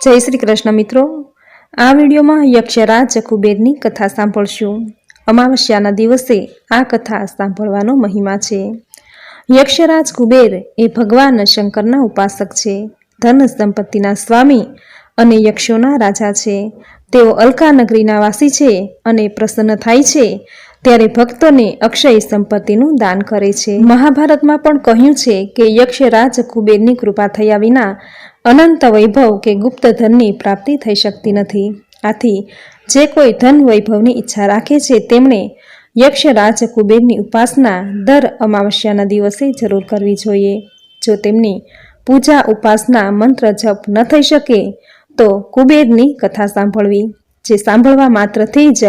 જય શ્રી કૃષ્ણ મિત્રો. આ વિડીયોમાં યક્ષરાજ ચકુબેરની કથા સાંભળશું. અમાવસ્યાના દિવસે આ કથા સાંભળવાનો મહિમા છે. યક્ષરાજ કુબેર એ ભગવાન શંકરના ઉપાસક છે. ધન સંપત્તિના સ્વામી અને યક્ષોના રાજા છે. તેઓ અલકા નગરીના વાસી છે અને પ્રસન્ન થાય છે ત્યારે ભક્તોને અક્ષય સંપત્તિનું દાન કરે છે. મહાભારતમાં પણ કહ્યું છે કે યક્ષરાજ કુબેરની કૃપા થયા વિના અનંત વૈભવ કે ગુપ્ત ધનની પ્રાપ્તિ થઈ શકતી નથી. આથી, જે કોઈ ધન વૈભવની ઈચ્છા રાખે છે, તેમણે યક્ષરાજ કુબેરની ઉપાસના દર અમાવસ્યાના દિવસે જરૂર કરવી જોઈએ. જો તેમની પૂજા ઉપાસના મંત્ર જપ ન થઈ શકે, તો કુબેરની કથા સાંભળવી, જે સાંભળવા માત્રથી જ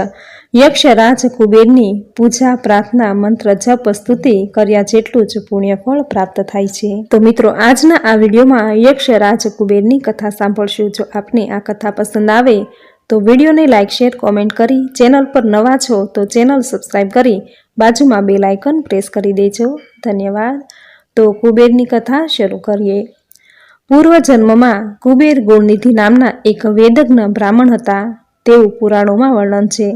યક્ષરાજ કુબેરની પૂજા, પ્રાર્થના, મંત્ર, જપ, સ્તુતિ કર્યા જેટલું જ પુણ્યફળ પ્રાપ્ત થાય છે. તો મિત્રો, આજના આ વિડીયોમાં યક્ષરાજ કુબેરની કથા સાંભળશું. જો આપને આ કથા પસંદ આવે, તો વિડીયોને લાઇક શેર, કોમેન્ટ કરી ચેનલ પર નવા છો, તો ચેનલ સબસ્ક્રાઈબ કરી બાજુમાં બે લાઇકન પ્રેસ કરી દેજો. ધન્યવાદ. તો કુબેરની કથા શરૂ કરીએ. પૂર્વજન્મમાં કુબેર ગુણનિધિ નામના એક વેદજ્ઞ બ્રાહ્મણ હતા. તેવું પુરાણોમાં વર્ણન છે.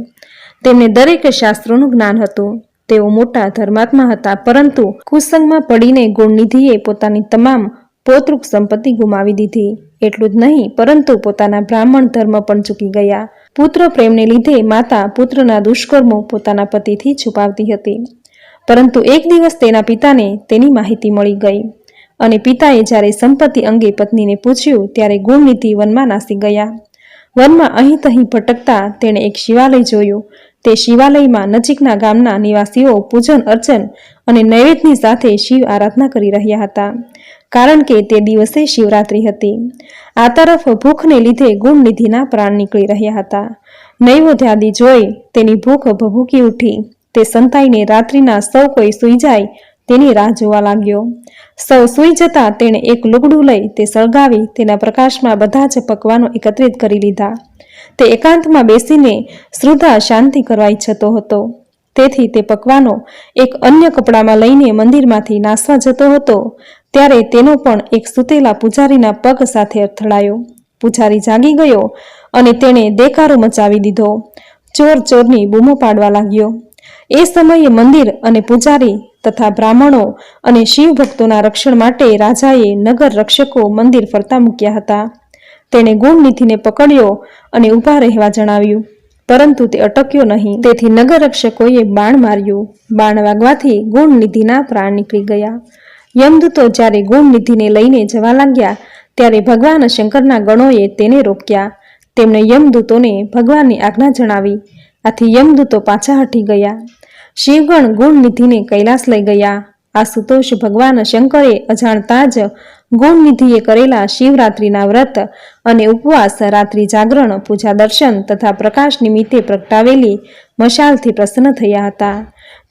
તેમને દરેક શાસ્ત્રોનું જ્ઞાન હતું. તેઓ મોટા ધર્માત્મા હતા, પરંતુ કુસંગમાં પડીને ગુણનિધિએ પોતાની તમામ પોતૃક સંપત્તિ ગુમાવી દીધી. એટલું જ નહીં, પરંતુ પોતાના બ્રાહ્મણ ધર્મ પણ ચૂકી ગયા. પુત્ર પ્રેમને લીધે માતા પુત્રના દુષ્કર્મો પોતાના પતિથી છુપાવતી હતી. પરંતુ એક દિવસ તેના પિતાને તેની માહિતી મળી ગઈ. અને પિતાએ જ્યારે સંપત્તિ અંગે પત્નીને પૂછ્યું, ત્યારે ગુણનિધિ વનમાં નાસી ગયા. વનમાં અહીં તહીં ભટકતા તેણે એક શિવાલય જોયું. તે શિવાલયમાં નજીકના ગામના નિવાસીઓ પૂજન, અર્ચન અને નૈવેદ્યની સાથે શિવ આરાધના કરી રહ્યા હતા. કારણ કે તે દિવસે શિવરાત્રિ હતી. આ તરફ ભૂખને લીધે ગુણનિધિના પ્રાણ નીકળી રહ્યા હતા. નૈવોધ્યાદી જોઈ તેની ભૂખ ભભૂકી ઉઠી. તે સંતાઈને રાત્રિના સૌ કોઈ સૂઈ જાય તેની રાહ જોવા લાગ્યો. સૌ સૂઈ જતા તેણે એક લુગડું લઈ તે સળગાવી તેના પ્રકાશમાં બધા જ પકવાનો એકત્રિત કરી લીધા. તે એકાંતમાં બેસીને શ્રદ્ધા શાંતિ કરવા ઈચ્છતો હતો. તેથી તે પકવાનો એક અન્ય કપડામાં લઈને મંદિરમાંથી નાસવા જતો હતો. ત્યારે તેનો પણ એક સૂતેલા પૂજારીના પગ સાથે અથડાયો. પૂજારી જાગી ગયો અને તેણે દેકારો મચાવી દીધો. ચોર ચોરની બૂમો પાડવા લાગ્યો. એ સમયે મંદિર અને પૂજારી તથા બ્રાહ્મણો અને શિવ ભક્તોના રક્ષણ માટે રાજાએ નગર રક્ષકો મંદિર ફરતા મૂક્યા હતા. તેણે ગુણનિધિને પકડ્યો અને ઊભા રહેવા જણાવ્યું. પરંતુ તે અટક્યો નહીં. તેથી નગરરક્ષકોએ બાણ માર્યું. બાણ વાગવાથી ગુણનિધિના પ્રાણ નીકળી ગયા. યમદૂતો જ્યારે ગુણનિધિને લઈને જવા લાગ્યા, ત્યારે ભગવાન શંકરના ગણોએ તેને રોક્યા. તેમણે યમદૂતોને ભગવાનની આજ્ઞા જણાવી. આથી યમદૂતો પાછા હટી ગયા. શિવગણ ગુણનિધિને કૈલાસ લઈ ગયા. આશુતોષ ભગવાન શંકરે અજાણતા જ ગુણનિધિએ કરેલા શિવરાત્રિના વ્રત અને ઉપવાસ રાત્રિ જાગરણ, પૂજા દર્શન તથા પ્રકાશ નિમિત્તે પ્રગટાવેલી મશાલથી પ્રસન્ન થયા હતા.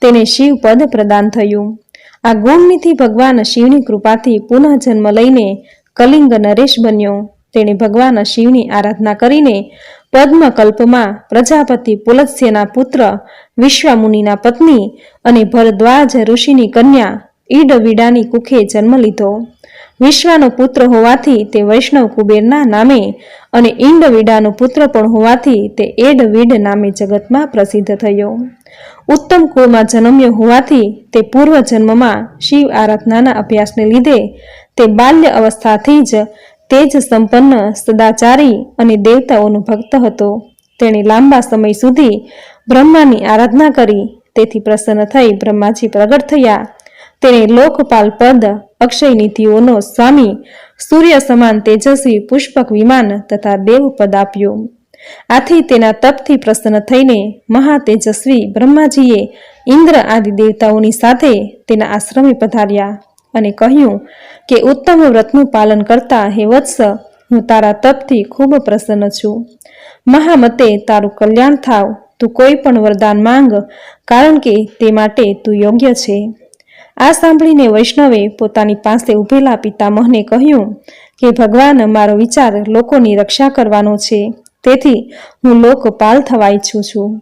તેને શિવ પદ પ્રદાન થયું. આ ગુણનિધિ ભગવાન શિવની કૃપાથી પુનઃ જન્મ લઈને કલિંગ નરેશ બન્યો. તેણે ભગવાન શિવની આરાધના કરીને પદ્મકલ્પમાં પ્રજાપતિ પુલત્સ્યના પુત્ર વિશ્વામુનિના પત્ની અને ભરદ્વાજ ઋષિની કન્યા ઈડવીડાની કુખે જન્મ લીધો. વિશ્વાનો પુત્ર હોવાથી તે વૈષ્ણવ કુબેરના નામે અને ઈંડવીડાનો પુત્ર પણ હોવાથી તે એડવિડ નામે જગતમાં પ્રસિદ્ધ થયો. ઉત્તમ કુળમાં જન્મ્યો હોવાથી તે પૂર્વ જન્મમાં શિવ આરાધનાના અભ્યાસને લીધે તે બાલ્ય અવસ્થાથી જ તેજ સંપન્ન સદાચારી અને દેવતાઓનો ભક્ત હતો. તેણે લાંબા સમય સુધી બ્રહ્માની આરાધના કરી, તેથી પ્રસન્ન થઈ બ્રહ્માજી પ્રગટ થયા. તેણે લોકપાલ પદ, અક્ષય નીતિઓનો સ્વામી, સૂર્ય સમાન તેજસ્વી પુષ્પક વિમાન તથા દેવ પદ આપ્યું. આથી તેના તપથી પ્રસન્ન થઈને મહાતેજસ્વી બ્રહ્માજીએ ઇન્દ્ર આદિ દેવતાઓની સાથે તેના આશ્રમે પધાર્યા અને કહ્યું કે, ઉત્તમ વ્રતનું પાલન કરતા હે વત્સ, હું તારા તપથી ખૂબ પ્રસન્ન છું. મહામતે તારું કલ્યાણ થાવ. તું કોઈ પણ વરદાન માંગ, કારણ કે તે માટે તું યોગ્ય છે. આ સાંભળીને વૈષ્ણવે પોતાની પાસે ઉભેલા પિતામહને કહ્યું કે, ભગવાન, મારો વિચાર લોકોની રક્ષા કરવાનો છે. તેથી હું લોકપાલ થવા ઈચ્છું છું.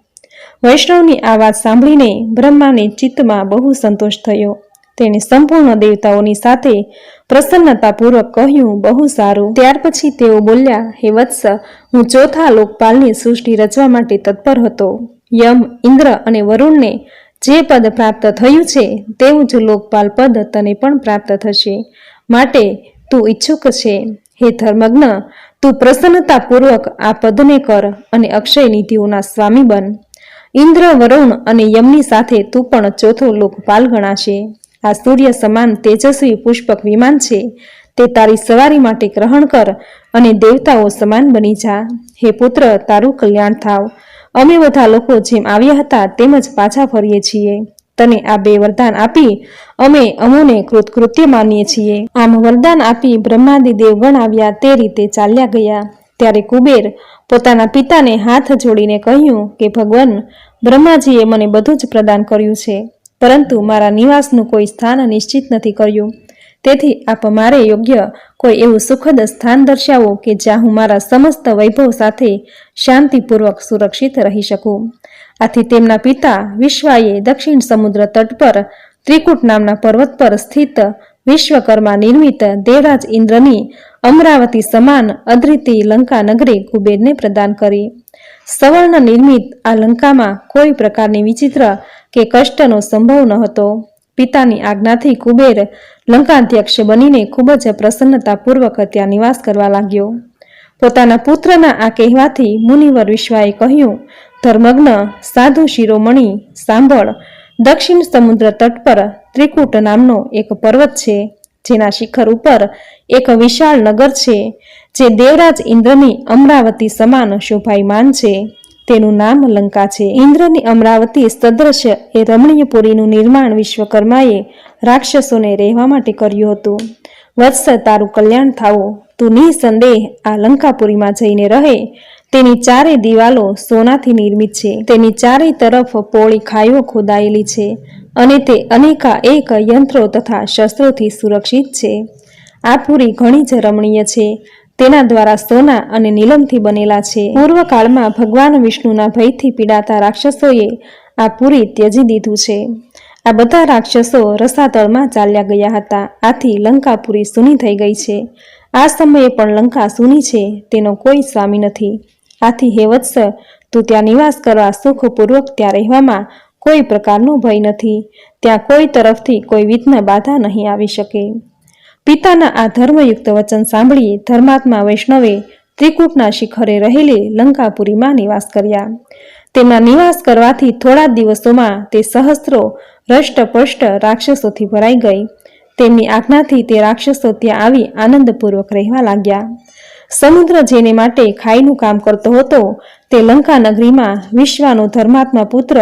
વૈષ્ણવની આ વાત સાંભળીને બ્રહ્માને ચિત્તમાં બહુ સંતોષ થયો. તેણે સંપૂર્ણ દેવતાઓની સાથે પ્રસન્નતાપૂર્વક કહ્યું, બહુ સારું. ત્યાર પછી તેઓ બોલ્યા, હે વત્સ, હું ચોથા લોકપાલની સૃષ્ટિ રચવા માટે તત્પર હતો. યમ, ઇન્દ્ર અને વરુણને જે પદ પ્રાપ્ત થયું છે, તેવું જ લોકપાલ પદ તને પણ પ્રાપ્ત થશે. માટે તું ઈચ્છુક છે, હે ધર્મજ્ઞ તું પ્રસન્નતાપૂર્વક આ પદને કર અને અક્ષય નિધિઓના સ્વામી બન. ઇન્દ્ર, વરુણ અને યમની સાથે તું પણ ચોથો લોકપાલ ગણાશે. આ સૂર્ય સમાન તેજસ્વી પુષ્પક વિમાન છે, તે તારી સવારી માટે ગ્રહણ કર અને દેવતાઓ સમાન બની જા. હે પુત્ર, તારું કલ્યાણ થાવ. અમે બધા લોકો જેમ આવ્યા હતા તેમ જ પાછા ફરીએ છીએ. તને આ બે વરદાન આપી અમે અમોને કૃતકૃત્ય માનીએ છીએ. આમ વરદાન આપી બ્રહ્માદિ દેવગણ આવ્યા તે રીતે ચાલ્યા ગયા. ત્યારે કુબેર પોતાના પિતાને હાથ જોડીને કહ્યું કે, ભગવાન, બ્રહ્માજીએ મને બધું જ પ્રદાન કર્યું છે, પરંતુ મારા નિવાસનું કોઈ સ્થાન નિશ્ચિત નથી કર્યું. તેથી આપ મારે યોગ્ય કોઈ એવું સુખદ સ્થાન દર્શાવો કે જ્યાં હું મારા સમસ્ત વૈભવ સાથે શાંતિપૂર્વક સુરક્ષિત રહી શકું. આથી તેમના પિતા વિશ્વાએ દક્ષિણ સમુદ્ર તટ પર ત્રિકૂટ નામના પર્વત પર સ્થિત વિશ્વકર્મા નિર્મિત દેવરાજ ઇન્દ્રની અમરાવતી સમાન અદ્રિતી લંકા નગરી કુબેરને પ્રદાન કરી. સવર્ણ નિર્મિત આ લંકામાં કોઈ પ્રકારની વિચિત્ર કે કષ્ટનો સંભવ ન હતો. પિતાની આજ્ઞાથી કુબેર લંકાધ્યક્ષ બનીને ખૂબ જ પ્રસન્નતાપૂર્વક ત્યાં નિવાસ કરવા લાગ્યો. પોતાના પુત્રના આ કહેવાથી મુનિવર વિશ્વાએ કહ્યું ધર્મજ્ઞ સાધુ શિરોમણી, સાંભળ, દક્ષિણ સમુદ્ર તટ પર ત્રિકૂટ નામનો એક પર્વત છે, જેના શિખર ઉપર એક વિશાળ નગર છે, જે દેવરાજ ઇન્દ્રની અમરાવતી સમાન શોભાયમાન છે. તેનું નામ લંકા છે. ઇન્દ્રની અમરાવતી સદ્રશ્ય એ રમણીયપુરીનું નિર્માણ વિશ્વકર્માએ રાક્ષસોને રહેવા માટે કર્યું હતું. વત્સ તારું કલ્યાણ થાવો તું નિસંદેહ આ લંકાપુરીમાં જઈને રહે. તેની ચારે દિવાલો સોનાથી નિર્મિત છે. તેની ચારે તરફ પોળી ખાઈઓ ખોદાયેલી છે અને તે અનેકા એક યંત્રો તથા શસ્ત્રોથી સુરક્ષિત છે. આ પુરી ઘણી જ રમણીય છે. તેના દ્વારા સોના અને નીલમથી બનેલા છે. પૂર્વકાળમાં ભગવાન વિષ્ણુના ભયથી પીડાતા રાક્ષસોએ આ પુરી ત્યજી દીધું છે. આ બધા રાક્ષસો રસાતળમાં ચાલ્યા ગયા હતા. આથી લંકા પૂરી સૂની થઈ ગઈ છે. આ સમયે પણ લંકા સૂની છે, તેનો કોઈ સ્વામી નથી. આથી હે વત્સ, તું ત્યાં નિવાસ કરવા સુખપૂર્વક ત્યાં રહેવામાં કોઈ પ્રકારનો ભય નથી. ત્યાં કોઈ તરફથી કોઈ વિઘ્ન બાધા નહીં આવી શકે. પિતાના આ ધર્મયુક્ત વચન સાંભળી ધર્માત્મા વૈષ્ણવે ત્રિકૂટના શિખરે રહેલી લંકાપુરીમાં નિવાસ કર્યા. તેમના નિવાસ કરવાથી થોડા દિવસોમાં તે સહસ્ત્રો રષ્ટપષ્ટ રાક્ષસોથી ભરાઈ ગઈ. તેમની આજ્ઞાથી તે રાક્ષસો ત્યાં આવી આનંદપૂર્વક રહેવા લાગ્યા. સમુદ્ર જેને માટે ખાઈનું કામ કરતો હતો, તે લંકા નગરીમાં વિશ્વાનો ધર્માત્મા પુત્ર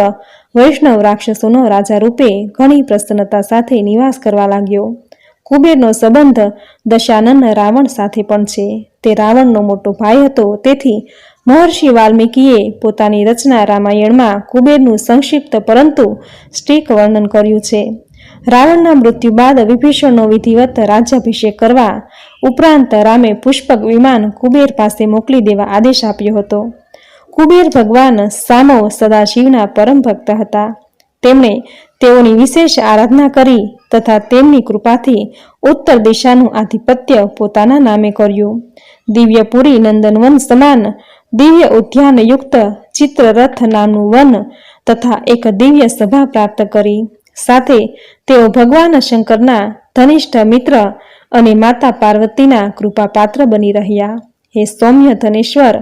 વૈષ્ણવ રાક્ષસોનો રાજા રૂપે ઘણી પ્રસન્નતા સાથે નિવાસ કરવા લાગ્યો. કુબેરનો સંબંધ દશાનન રાવણ સાથે પણ છે. તે રાવણનો મોટો ભાઈ હતો. તેથી મહર્ષિ વાલ્મીકીએ પોતાની રચના રામાયણમાં કુબેરનું સંક્ષિપ્ત પરંતુ સ્ટીક વર્ણન કર્યું છે. રાવણના મૃત્યુ બાદ વિભીષણનો વિધિવત રાજ્યાભિષેક કરવા ઉપરાંત રામે પુષ્પક વિમાન કુબેર પાસે મોકલી દેવા આદેશ આપ્યો હતો. કુબેર ભગવાન સામો સદાશિવના પરમ ભક્ત હતા. તેમણે તેઓની વિશેષ આરાધના કરી તથા તેમની કૃપાથી ઉત્તર દિશાનું આધિપત્ય પોતાના નામે કર્યું. દિવ્યપુરી નંદનવન સમાન, દિવ્ય ઉદ્યાનયુક્ત ચિત્રરથ નામનું વન તથા એક દિવ્ય સભા પ્રાપ્ત કરી. સાથે તેઓ ભગવાન શંકરના ધનિષ્ઠ મિત્ર અને માતા પાર્વતીના કૃપાપાત્ર બની રહ્યા. હે સૌમ્ય ધનેશ્વર,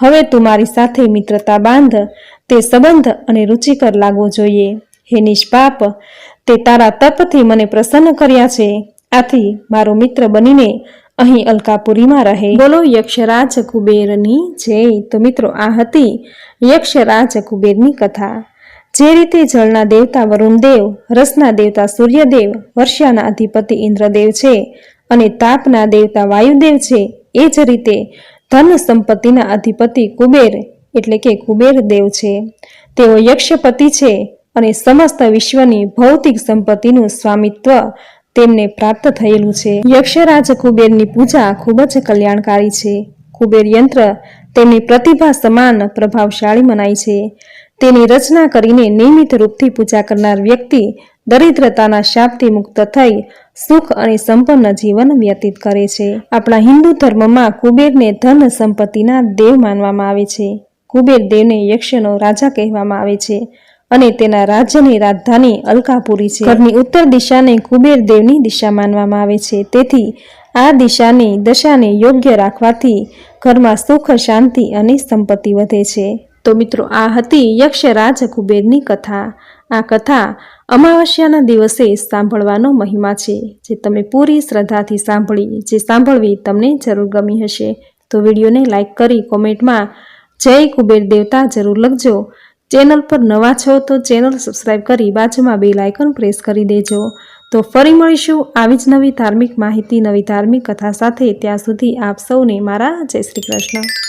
હવે તું મારી સાથે મિત્રતા બાંધ, તે સંબંધ અને રુચિકર લાગવો જોઈએ. હે નિષ્પાપ તે તારા તપથી મને પ્રસન્ન કર્યા છે. આથી મારો મિત્ર બનીને અહીં અલકાપુરીમાં રહે. બોલો યક્ષરાજ કુબેરની જય. તો મિત્રો, આ હતી યક્ષરાજ કુબેરની કથા. જે રીતે જળના દેવતા વરુણદેવ, રસના દેવતા સૂર્યદેવ, વર્ષાના અધિપતિ ઇન્દ્રદેવ છે અને તાપના દેવતા વાયુદેવ છે, એ જ રીતે ધન સંપત્તિના અધિપતિ કુબેર એટલે કે કુબેર દેવ છે. તેઓ યક્ષપતિ છે અને સમસ્ત વિશ્વની ભૌતિક સંપત્તિનું સ્વામિત્વ તેમને પ્રાપ્ત થયેલું છે. યક્ષરાજ કુબેરની પૂજા ખૂબ જ કલ્યાણકારી છે. કુબેર યંત્ર તેમની પ્રતિભા સમાન પ્રભાવશાળી મનાય છે. તેની રચના કરીને નિયમિત રૂપથી પૂજા કરનાર વ્યક્તિ દરિદ્રતાના શાપથી મુક્ત થઈ સુખ અને સંપન્ન જીવન વ્યતીત કરે છે. આપણા હિન્દુ ધર્મમાં કુબેરને ધન સંપત્તિના દેવ માનવામાં આવે છે. કુબેર દેવને યક્ષનો રાજા કહેવામાં આવે છે. અને તેના રાજ્યની રાજધાની અલકાપુરી છે. ઘરની ઉત્તર દિશાને કુબેર દેવની દિશા માનવામાં આવે છે. તેથી આ દિશાની દશાને યોગ્ય રાખવાથી ઘરમાં સુખ, શાંતિ અને સંપત્તિ વધે છે. તો મિત્રો, આ હતી યક્ષરાજ કુબેરની કથા. આ કથા અમાવસ્યાના દિવસે સાંભળવાનો મહિમા છે, જે તમે પૂરી શ્રદ્ધાથી સાંભળી, જે સાંભળવી તમને જરૂર ગમી હશે. તો વિડીયોને લાઈક કરી કોમેન્ટમાં જય કુબેર દેવતા જરૂર લખજો. ચેનલ પર નવા છો તો ચેનલ સબસ્ક્રાઈબ કરી બાજુમાં બે લાઇકન પ્રેસ કરી દેજો. તો ફરી મળીશું આવી જ નવી ધાર્મિક માહિતી, નવી ધાર્મિક કથા સાથે. ત્યાં સુધી આપ સૌને મારા જય શ્રી કૃષ્ણ.